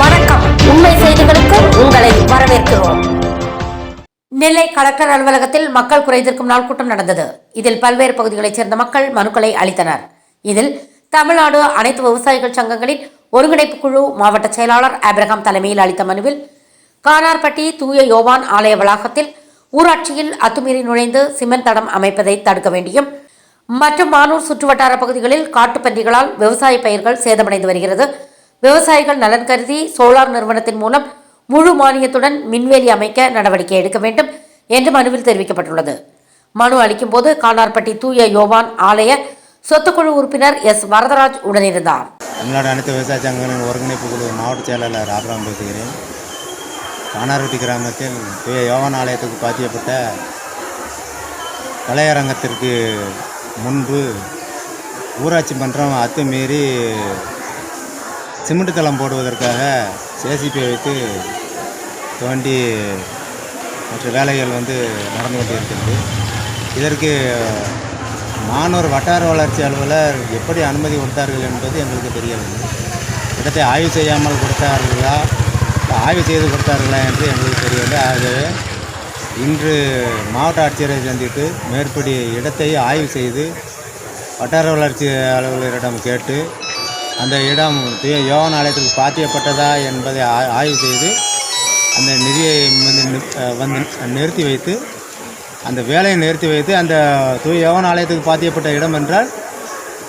வணக்கம். உண்மை செய்திகளுக்கு உங்களை வரவேற்கிறோம். நெல்லை கலெக்டர் அலுவலகத்தில் மக்கள் குறைதீர்க்கும் நாள் கூட்டம் நடந்தது. இதில் பல்வேறு பகுதிகளைச் சேர்ந்த மக்கள் மனுக்களை அளித்தனர். இதில் தமிழ்நாடு அனைத்து விவசாயிகள் சங்கங்களின் ஒருங்கிணைப்பு குழு மாவட்ட செயலாளர் ஆப்ரஹாம் தலைமையில் அளித்த மனுவில் கானார்பட்டி தூய யோவான் ஆலய வளாகத்தில் ஊராட்சியில் அத்துமீறி நுழைந்து சிமெண்ட் தடம் அமைப்பதை தடுக்க வேண்டியும் மற்றும் மானூர் சுற்றுவட்டார பகுதிகளில் காட்டுப்பன்றிகளால் விவசாய பயிர்கள் சேதமடைந்து வருகிறது. விவசாயிகள் நலன் கருதி சோலார் நிறுவனத்தின் மூலம் முழு மானியத்துடன் மின்வேலி அமைக்க நடவடிக்கை எடுக்க வேண்டும் என்று மனுவில் தெரிவிக்கப்பட்டுள்ளது. மனு அளிக்கும் போது தூய யோவான் ஆலய சொத்துக்குழு உறுப்பினர் எஸ். வரதராஜ் உடனிருந்தார். தமிழ்நாடு அனைத்து விவசாய சங்கங்களின் ஒருங்கிணைப்பு குழு மாவட்ட செயலாளர் ஆபராம் பேசுகிறேன். காணார்பட்டி கிராமத்தில் தூய யோவான் ஆலயத்துக்கு பாத்தியப்பட்ட கலையரங்கத்திற்கு முன்பு ஊராட்சி மன்றம் அத்துமீறி சிமெண்ட் தளம் போடுவதற்காக ஜேசிபியை வைத்து தோண்டி மற்ற வேலைகள் வந்து நடந்து கொண்டு இருக்கிறது இதற்கு மானூர் வட்டார வளர்ச்சி அலுவலர் எப்படி அனுமதி கொடுத்தார்கள் என்பது எங்களுக்கு தெரியவில்லை. இடத்தை ஆய்வு செய்யாமல் கொடுத்தார்களா? ஆய்வு செய்து கொடுத்தார்களா என்று எங்களுக்கு தெரியவில்லை. ஆகவே இன்று மாவட்ட ஆட்சியரை சந்தித்து மேற்படி இடத்தை ஆய்வு செய்து வட்டார வளர்ச்சி அலுவலரிடம் கேட்டு அந்த இடம் தூய யோகன் ஆலயத்துக்கு பாத்தியப்பட்டதா என்பதை ஆ- ஆய்வு செய்து அந்த நிதியை வந்து வந்து நிறுத்தி வைத்து அந்த வேலையை நிறுத்தி வைத்து அந்த தூய யோகன் ஆலயத்துக்கு பாத்தியப்பட்ட இடம் என்றால்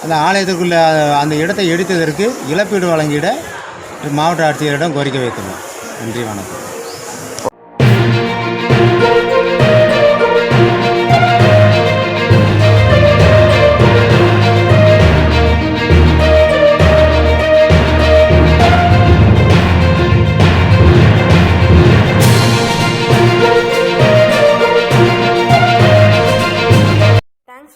அந்த ஆலயத்திற்குள்ள அந்த இடத்தை எடுத்ததற்கு இழப்பீடு வழங்கிட மாவட்ட ஆட்சியரிடம் கோரிக்கை வைத்துள்ளோம். நன்றி வணக்கம்.